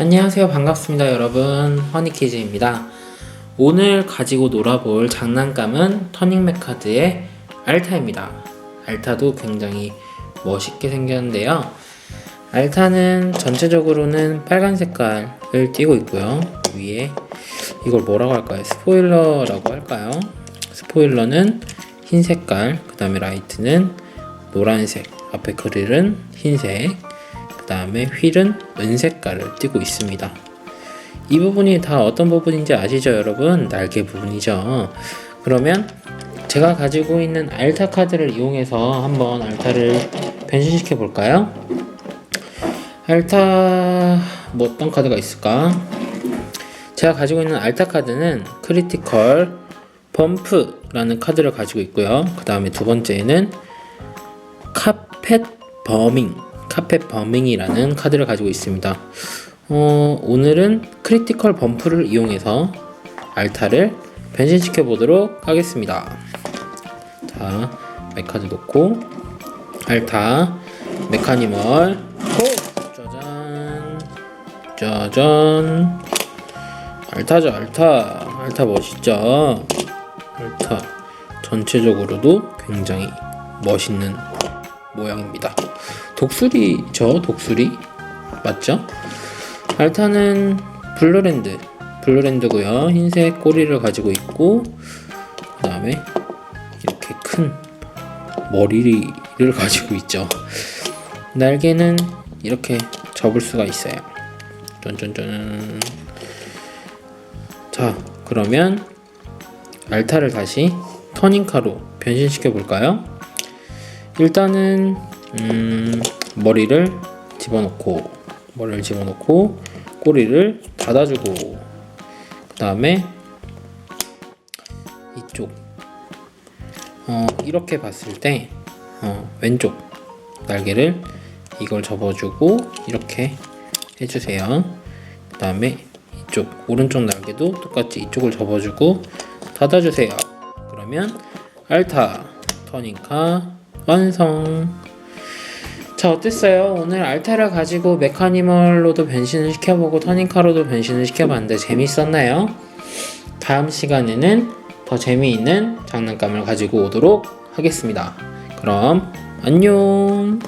안녕하세요. 반갑습니다, 여러분. 허니키즈입니다. 오늘 가지고 놀아볼 장난감은 터닝맥카드의 알타입니다. 알타도 굉장히 멋있게 생겼는데요. 알타는 전체적으로는 빨간 색깔을 띠고 있고요. 위에 이걸 뭐라고 할까요? 스포일러라고 할까요? 스포일러는 흰 색깔, 그 다음에 라이트는 노란색, 앞에 그릴은 흰색, 그 다음에 휠은 은색깔을 띠고 있습니다. 이 부분이 다 어떤 부분인지 아시죠, 여러분? 날개 부분이죠. 그러면 제가 가지고 있는 알타 카드를 이용해서 한번 알타를 변신시켜 볼까요? 알타 뭐 어떤 카드가 있을까? 제가 가지고 있는 알타 카드는 크리티컬 범프라는 카드를 가지고 있고요. 그 다음에 두 번째는 카펫 버밍, 카펫 버밍이라는 카드를 가지고 있습니다. 어, 오늘은 크리티컬 범프를 이용해서 알타를 변신시켜 보도록 하겠습니다. 자, 메카드 놓고 알타 메카니멀 고! 짜잔 짜잔 알타죠 알타 알타 멋있죠 알타 전체적으로도 굉장히 멋있는 모양입니다. 독수리죠 독수리? 맞죠? 알타는 블루랜드. 블루랜드고요. 흰색 꼬리를 가지고 있고 그 다음에 이렇게 큰 머리를 가지고 있죠. 날개는 이렇게 접을 수가 있어요. 쫀쫀쫀. 자 그러면 알타를 다시 터닝카로 변신시켜 볼까요? 일단은 음, 머리를 집어넣고 머리를 집어넣고 꼬리를 닫아주고 그 다음에 이쪽 어, 이렇게 봤을 때 어, 왼쪽 날개를 이걸 접어주고 이렇게 해주세요. 그 다음에 이쪽 오른쪽 날개도 똑같이 이쪽을 접어주고 닫아주세요. 그러면 알타 터닝카 완성. 자 어땠어요? 오늘 알타를 가지고 메카니멀로도 변신을 시켜보고 터닝카로도 변신을 시켜봤는데 재밌었나요? 다음 시간에는 더 재미있는 장난감을 가지고 오도록 하겠습니다. 그럼 안녕.